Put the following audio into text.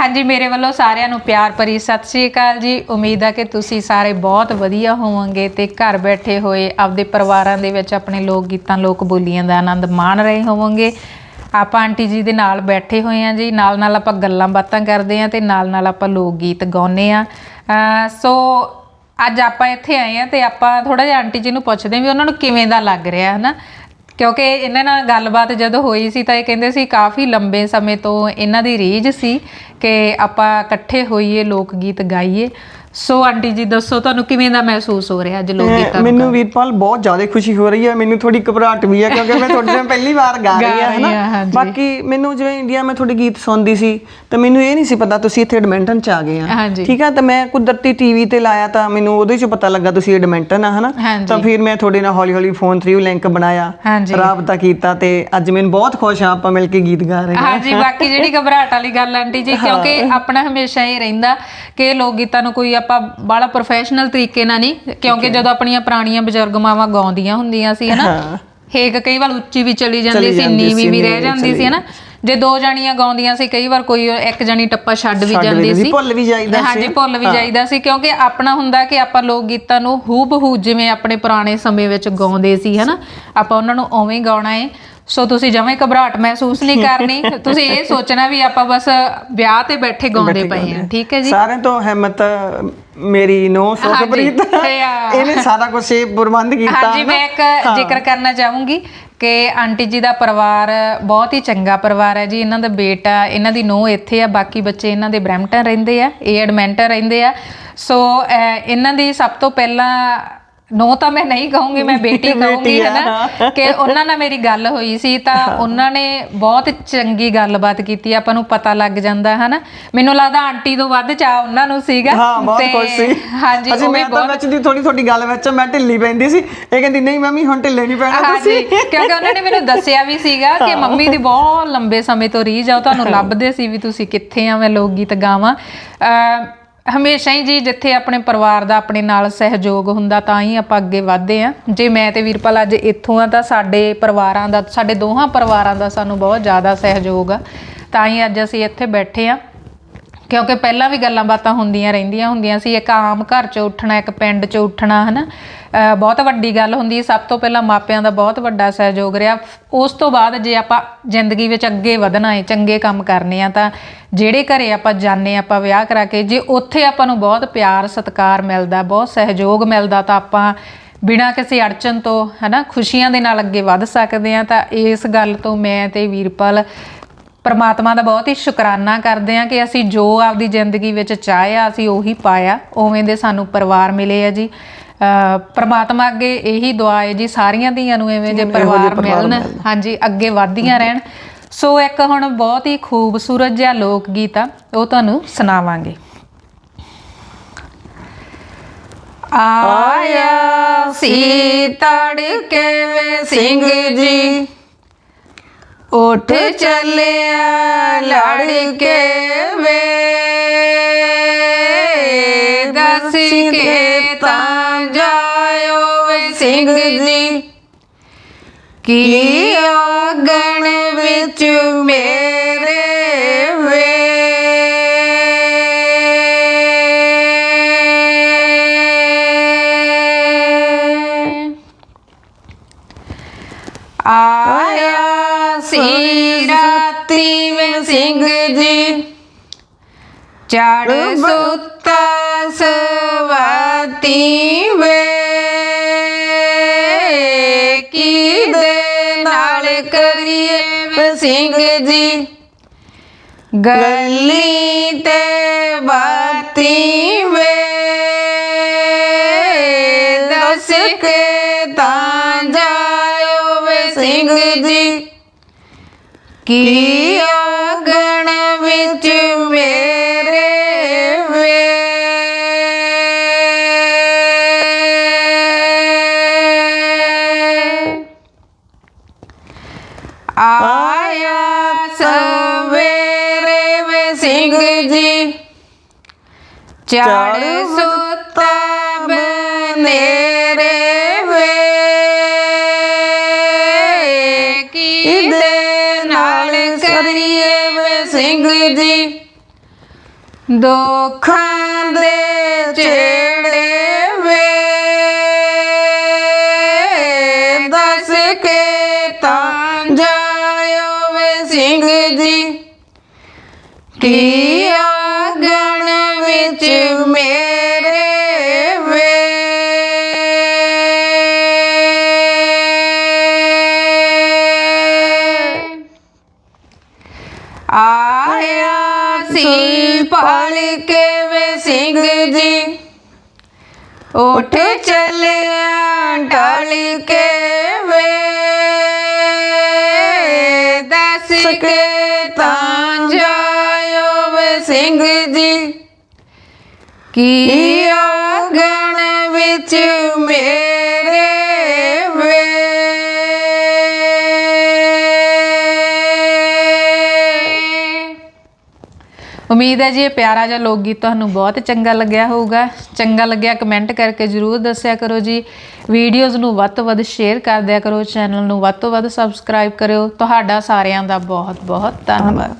ਹਾਂਜੀ, ਮੇਰੇ ਵੱਲੋਂ ਸਾਰਿਆਂ ਨੂੰ ਪਿਆਰ ਭਰੀ ਸਤਿ ਸ੍ਰੀ ਅਕਾਲ ਜੀ। ਉਮੀਦ ਆ ਕਿ ਤੁਸੀਂ ਸਾਰੇ ਬਹੁਤ ਵਧੀਆ ਹੋਵੋਗੇ ਤੇ ਘਰ ਬੈਠੇ ਹੋਏ ਆਪਦੇ ਪਰਿਵਾਰਾਂ ਦੇ ਵਿੱਚ ਆਪਣੇ ਲੋਕ ਗੀਤਾਂ, ਲੋਕ ਬੋਲੀਆਂ ਦਾ ਆਨੰਦ ਮਾਣ ਰਹੇ ਹੋਵੋਗੇ। ਆਪਾਂ ਆਂਟੀ ਜੀ ਦੇ ਨਾਲ ਬੈਠੇ ਹੋਏ ਆ ਜੀ। ਨਾਲ ਨਾਲ ਆਪਾਂ ਗੱਲਾਂ ਬਾਤਾਂ ਕਰਦੇ ਆ ਤੇ ਨਾਲ ਨਾਲ ਆਪਾਂ ਲੋਕ ਗੀਤ ਗਾਉਂਦੇ ਆ। ਸੋ ਅੱਜ ਆਪਾਂ ਇੱਥੇ ਆਏ ਆ ਤੇ ਆਪਾਂ ਥੋੜਾ ਜਿਹਾ ਆਂਟੀ ਜੀ ਨੂੰ ਪੁੱਛਦੇ ਹਾਂ ਵੀ ਉਹਨਾਂ ਨੂੰ ਕਿਵੇਂ ਦਾ ਲੱਗ ਰਿਹਾ, ਹਨਾ? ਕਿਉਂਕਿ ਇਹਨਾਂ ਨਾਲ ਗੱਲਬਾਤ ਜਦੋਂ ਹੋਈ ਸੀ ਤਾਂ ਇਹ ਕਹਿੰਦੇ ਸੀ ਕਾਫੀ ਲੰਬੇ ਸਮੇਂ ਤੋਂ ਇਹਨਾਂ ਦੀ ਰੀਝ ਸੀ ਕਿ ਆਪਾਂ ਇਕੱਠੇ ਹੋਈਏ, ਲੋਕ ਗੀਤ ਗਾਈਏ। ਸੋ ਆਂਟੀ ਜੀ ਦੱਸੋ ਤੁਹਾਨੂੰ ਕਿਵੇਂ ਦਾ ਮਹਿਸੂਸ ਹੋ ਰਿਹਾ ਅੱਜ ਲੋਕ ਗੀਤਾਂ ਨੂੰ ਮੈਨੂੰ ਵੀਰਪਾਲ ਬਹੁਤ ਜ਼ਿਆਦਾ ਖੁਸ਼ੀ ਹੋ ਰਹੀ ਹੈ ਮੈਨੂੰ ਥੋੜੀ ਘਬਰਾਹਟ ਵੀ ਹੈ ਕਿਉਂਕਿ ਮੈਂ ਤੁਹਾਡੇ ਨਾਲ ਪਹਿਲੀ ਵਾਰ ਗਾ ਰਹੀ ਹਾਂ ਹਨਾ। ਬਾਕੀ ਮੈਨੂੰ ਜਿਵੇਂ ਇੰਡੀਆ ਮੈਂ ਤੁਹਾਡੇ ਗੀਤ ਸੁਣਦੀ ਸੀ ਤਾਂ ਮੈਨੂੰ ਇਹ ਨਹੀਂ ਸੀ ਪਤਾ ਤੁਸੀਂ ਇੱਥੇ ਐਡਮਿੰਟਨ ਚ ਆ ਗਏ ਆ। ਠੀਕ ਹੈ ਤਾਂ ਮੈਂ ਕੁਦਰਤੀ ਟੀਵੀ ਤੇ ਲਾਇਆ ਤਾਂ ਮੈਨੂੰ ਉਹਦੇ ਚ ਪਤਾ ਲੱਗਾ ਤੁਸੀਂ ਐਡਮਿੰਟਨ ਆ ਹਨਾ। ਤਾਂ ਫਿਰ ਮੈਂ ਤੁਹਾਡੇ ਨਾਲ ਹੌਲੀ ਹੌਲੀ ਫੋਨ ਥਰੂ ਲਿੰਕ ਬਣਾਇਆ। ਰਾਬਤਾ ਕੀਤਾ ਤੇ ਅੱਜ ਮੈਨੂੰ ਬਹੁਤ ਖੁਸ਼ ਹਾਂ ਆਪਾਂ ਮਿਲ ਕੇ ਗੀਤ ਗਾ ਰਹੇ ਹਾਂ ਹਾਂਜੀ ਬਾਕੀ ਜਿਹੜੀ ਘਬਰਾਹਟ ਵਾਲੀ ਗੱਲ ਆਂਟੀ ਜੀ ਕਿਉਂਕਿ ਆਪਣਾ ਹਮੇਸ਼ਾ ਇਹ ਰਹਿੰਦਾ ਕਿ ਲੋਕ ਗੀਤਾਂ ਨੂੰ ਕੋਈ ਆਪਾਂ ਬਾਹਲਾ ਪ੍ਰੋਫੈਸ਼ਨਲ ਤਰੀਕੇ ਨਾਲ ਨਹੀਂ ਕਿਉਂਕਿ ਜਦੋਂ ਆਪਣੀਆਂ ਪੁਰਾਣੀਆਂ ਬਜ਼ੁਰਗ ਮਾਵਾਂ ਗਾਉਂਦੀਆਂ ਹੁੰਦੀਆਂ ਸੀ ਹਨਾ? ਹੇਕ ਕਈ ਵਾਰ ਉੱਚੀ ਵੀ ਚਲੀ ਜਾਂਦੀ ਸੀ ਨੀਵੀਂ ਵੀ ਰਹਿ ਜਾਂਦੀ ਸੀ ਹਨਾ? ਜੇ ਦੋ ਜਾਣੀਆਂ ਗਾਉਂਦੀਆਂ ਸੀ ਕਈ ਵਾਰ ਕੋਈ ਇੱਕ ਜਣੀ ਟੱਪਾ ਛੱਡ ਵੀ ਜਾਂਦੀ ਸੀ ਭੁੱਲ ਵੀ ਜਾਈਦਾ ਸੀ। ਹਾਂਜੀ ਭੁੱਲ ਵੀ ਜਾਈਦਾ ਸੀ ਕਿਉਂਕਿ ਆਪਣਾ ਹੁੰਦਾ ਕਿ ਆਪਾਂ ਲੋਕ ਗੀਤਾਂ ਨੂੰ ਹੂ ਬਹੂ ਜਿਵੇਂ ਆਪਣੇ ਪੁਰਾਣੇ ਸਮੇਂ ਵਿੱਚ ਗਾਉਂਦੇ ਸੀ ਹਨਾ? ਆਪਾਂ ਉਹਨਾਂ ਨੂੰ ਉਵੇਂ ਗਾਉਣਾ ਹੈ ਸੋ ਤੁਸੀਂ ਜਮਾਂ ਘਬਰਾਹਟ ਮਹਿਸੂਸ ਨਹੀਂ ਕਰਨੀ। ਤੁਸੀਂ ਇਹ ਸੋਚਣਾ ਵੀ ਆਪਾਂ ਬਸ ਵਿਆਹ ਤੇ ਬੈਠੇ ਗਾਉਂਦੇ ਪਏ ਆ ਠੀਕ ਹੈ ਜੀ? ਸਾਰਿਆਂ ਤੋਂ ਹਿੰਮਤ ਮੇਰੀ ਨੋ ਸੁਖਪ੍ਰੀਤ ਇਹਨੇ ਸਾਰਾ ਕੁਝ ਇਹ ਪ੍ਰਬੰਧ ਕੀਤਾ ਹਾਂਜੀ ਮੈਂ ਇੱਕ ਜ਼ਿਕਰ ਕਰਨਾ ਚਾਹੂੰਗੀ ਕਿ ਆਂਟੀ ਜੀ ਦਾ ਪਰਿਵਾਰ ਬਹੁਤ ਹੀ ਚੰਗਾ ਪਰਿਵਾਰ ਹੈ ਜੀ। ਇਹਨਾਂ ਦਾ ਬੇਟਾ ਇਹਨਾਂ ਦੀ ਨੂੰਹ ਇੱਥੇ ਆ ਬਾਕੀ ਬੱਚੇ ਇਹਨਾਂ ਦੇ ਬ੍ਰੈਂਪਟਨ ਰਹਿੰਦੇ ਆ ਇਹ ਐਡਮੈਂਟਨ ਰਹਿੰਦੇ ਆ। ਸੋ ਇਹਨਾਂ ਦੀ ਸਭ ਤੋਂ ਪਹਿਲਾਂ ਨੋ ਤਾਂ ਮੈਂ ਨਹੀਂ ਕਹੂੰਗੀ ਮੈਂ ਬੇਟੀ ਕਹੂੰਗੀ ਆ, ਹਨਾ ਕਿ ਉਹਨਾਂ ਨਾਲ ਮੇਰੀ ਗੱਲ ਹੋਈ ਸੀ ਤਾਂ ਉਹਨਾਂ ਨੇ ਬਹੁਤ ਚੰਗੀ ਗੱਲਬਾਤ ਕੀਤੀ ਆਪਾਂ ਨੂੰ ਪਤਾ ਲੱਗ ਜਾਂਦਾ ਹਨਾ ਮੈਨੂੰ ਲੱਗਦਾ ਆਂਟੀ ਤੋਂ ਵੱਧ ਚਾਹ ਉਹਨਾਂ ਨੂੰ ਸੀਗਾ। ਹਾਂ ਬਹੁਤ ਖੁਸ਼ ਸੀ। ਹਾਂਜੀ ਉਹ ਮੈਂ ਤਾਂ ਵਿੱਚ ਦੀ ਥੋੜੀ ਥੋੜੀ ਗੱਲ ਵਿੱਚ ਮੈਂ ਢਿੱਲੀ ਪੈਂਦੀ ਸੀ। ਇਹ ਕਹਿੰਦੀ ਨਹੀਂ ਮੰਮੀ ਹੁਣ ਢਿੱਲੇ ਨਹੀਂ ਪੈਣਾ ਤੁਸੀਂ। ਕਿਉਂਕਿ ਉਹਨਾਂ ਨੇ ਮੈਨੂੰ ਦੱਸਿਆ ਵੀ ਸੀਗਾ ਕਿ ਮੰਮੀ ਦੀ ਬਹੁਤ ਲੰਬੇ ਸਮੇਂ ਤੋਂ ਰੀਝ ਆ ਤੁਹਾਨੂੰ ਲੱਭਦੇ ਸੀ ਵੀ ਤੁਸੀਂ ਕਿੱਥੇ ਆ ਮੈਂ ਲੋਕ ਗੀਤ ਗਾਵਾਂ ਹਮੇਸ਼ਾ ਹੀ ਜੀ ਜਿੱਥੇ ਆਪਣੇ ਪਰਿਵਾਰ ਦਾ, ਆਪਣੇ ਨਾਲ ਸਹਿਯੋਗ ਹੁੰਦਾ, ਤਾਂ ਹੀ ਆਪਾਂ ਅੱਗੇ ਵਧਦੇ ਆ ਜੇ ਮੈਂ ਤੇ ਵੀਰਪਾਲ ਅੱਜ ਇੱਥੋਂ ਆ ਤਾਂ ਸਾਡੇ ਪਰਿਵਾਰਾਂ ਦਾ, ਸਾਡੇ ਦੋਹਾਂ ਪਰਿਵਾਰਾਂ ਦਾ ਸਾਨੂੰ ਬਹੁਤ ਜ਼ਿਆਦਾ ਸਹਿਯੋਗ ਆ। ਤਾਂ ਹੀ ਅੱਜ ਅਸੀਂ ਇੱਥੇ ਬੈਠੇ ਆ ਕਿਉਂਕਿ ਪਹਿਲਾਂ ਵੀ ਗੱਲਾਂ ਬਾਤਾਂ ਹੁੰਦੀਆਂ ਰਹਿੰਦੀਆਂ ਹੁੰਦੀਆਂ ਸੀ। ਇੱਕ ਆਮ ਘਰ 'ਚ ਉੱਠਣਾ, ਇੱਕ ਪਿੰਡ 'ਚ ਉੱਠਣਾ, ਹਨਾ? ਅਹ ਬਹੁਤ ਵੱਡੀ ਗੱਲ ਹੁੰਦੀ ਸਭ ਤੋਂ ਪਹਿਲਾਂ ਮਾਪਿਆਂ ਦਾ ਬਹੁਤ ਵੱਡਾ ਸਹਿਯੋਗ ਰਿਹਾ। ਉਸ ਤੋਂ ਬਾਅਦ ਜੇ ਆਪਾਂ ਜ਼ਿੰਦਗੀ ਵਿੱਚ ਅੱਗੇ ਵਧਣਾ ਹੈ ਚੰਗੇ ਕੰਮ ਕਰਨੇ ਆ ਤਾਂ ਜਿਹੜੇ ਘਰੇ ਆਪਾਂ ਜਾਂਦੇ ਹਾਂ, ਆਪਾਂ ਵਿਆਹ ਕਰਾ ਕੇ ਜੇ ਉੱਥੇ ਆਪਾਂ ਨੂੰ ਬਹੁਤ ਪਿਆਰ ਸਤਿਕਾਰ ਮਿਲਦਾ ਬਹੁਤ ਸਹਿਯੋਗ ਮਿਲਦਾ ਤਾਂ ਆਪਾਂ ਬਿਨਾਂ ਕਿਸੇ ਅੜਚਨ ਤੋਂ ਹਨਾ ਖੁਸ਼ੀਆਂ ਦੇ ਨਾਲ ਅੱਗੇ ਵੱਧ ਸਕਦੇ ਆ ਤਾਂ ਇਸ ਗੱਲ ਤੋਂ ਮੈਂ ਤੇ ਵੀਰਪਾਲ ਪਰਮਾਤਮਾ ਦਾ ਬਹੁਤ ਹੀ ਸ਼ੁਕਰਾਨਾ ਕਰਦੇ ਆ ਕਿ ਅਸੀਂ ਜੋ ਆਪਦੀ ਜ਼ਿੰਦਗੀ ਵਿੱਚ ਚਾਹਿਆ ਅਸੀਂ ਉਹੀ ਪਾਇਆ। ਉਵੇਂ ਦੇ ਸਾਨੂੰ ਪਰਿਵਾਰ ਮਿਲੇ ਆ ਜੀ। ਪਰਮਾਤਮਾ ਅੱਗੇ ਇਹੀ ਦੁਆ ਹੈ ਜੀ ਸਾਰੀਆਂ ਧੀਆਂ ਨੂੰ ਐਵੇਂ ਜੇ ਪਰਿਵਾਰ ਮਿਲਣ ਹਾਂਜੀ ਅੱਗੇ ਵਧਦੀਆਂ ਰਹਿਣ। ਸੋ ਇੱਕ ਹੁਣ ਬਹੁਤ ਹੀ ਖੂਬਸੂਰਤ ਜਿਹਾ ਲੋਕ ਗੀਤ ਆ ਉਹ ਤੁਹਾਨੂੰ ਸੁਣਾਵਾਂਗੇ। ਆਇਆ ਸੀ ਤੜਕੇ ਵੇ ਸਿੰਘ ਜੀ ਉੱਠ ਚੱਲਿਆ ਲੜ ਕੇ ਕੇ ਤਾਂ ਜਾਇਓ ਵੇ ਸਿੰਘ ਜੀ। ਕੀ ਆਗਣ ਵਿੱਚ ਮੇਰੇ ਵੇ? ਆਇਆ ਸੀ ਰਾਤੀ ਮੈਂ ਸਿੰਘ ਜੀ। ਚੜ ਸੁੱਤਾ ਵੇ ਕੀ ਦੇ ਨਾਲ ਕਰੀਏ ਸਿੰਘ ਜੀ? ਗਲੀ ਤੇ ਬਾਤੀ ਵੇ ਦੱਸ ਕੇ ਤਾਂ ਜਾਇਓ ਵੇ ਸਿੰਘ ਜੀ। ਕੀ ਆਗਣ ਆਇਆ ਸਵੇਰੇ ਵੇ ਸਿੰਘ ਜੀ ਚੜ ਸੁੱਤਾ ਬਨੇਰੇ ਵੇ ਕੀ ਦੇ ਨਾਲ ਕਰੀਏ ਵੇ ਸਿੰਘ ਜੀ ਦੁੱਖਾਂ ਦੇ ਚੇੜੇ ਵੇ ਦੱਸ ਕੇ ਜੀ ਕੀ ਆਗਣ ਵਿੱਚ ਮੇਰੇ ਵੇ? ਆਇਆ ਸੀ ਪਲ ਕੇ ਵੇ ਸਿੰਘ ਜੀ। ਉੱਠ ਚੱਲਿਆ ਢਲ ਕੇ ਵੇ। ਦੱਸ ਕੇ ਤਾਂ ਜਾਇਓ ਵੇ ਸਿੰਘ ਜੀ। ਕੀ ਆਗਣ ਵਿੱਚ ਮੇਰੇ ਉਮੀਦ ਹੈ ਜੀ ਇਹ ਪਿਆਰਾ ਜਿਹਾ ਲੋਕ ਗੀਤ ਤੁਹਾਨੂੰ ਬਹੁਤ ਚੰਗਾ ਲੱਗਿਆ ਹੋਊਗਾ। ਚੰਗਾ ਲੱਗਿਆ ਕਮੈਂਟ ਕਰਕੇ ਜਰੂਰ ਦੱਸਿਆ ਕਰੋ ਜੀ। ਵੀਡੀਓਜ਼ ਨੂੰ ਵੱਧ ਤੋਂ ਵੱਧ ਸ਼ੇਅਰ ਕਰ ਦਿਆ ਕਰੋ, ਚੈਨਲ ਨੂੰ ਵੱਧ ਤੋਂ ਵੱਧ ਸਬਸਕ੍ਰਾਈਬ ਕਰਿਓ। ਤੁਹਾਡਾ ਸਾਰਿਆਂ ਦਾ ਬਹੁਤ ਬਹੁਤ ਧੰਨਵਾਦ।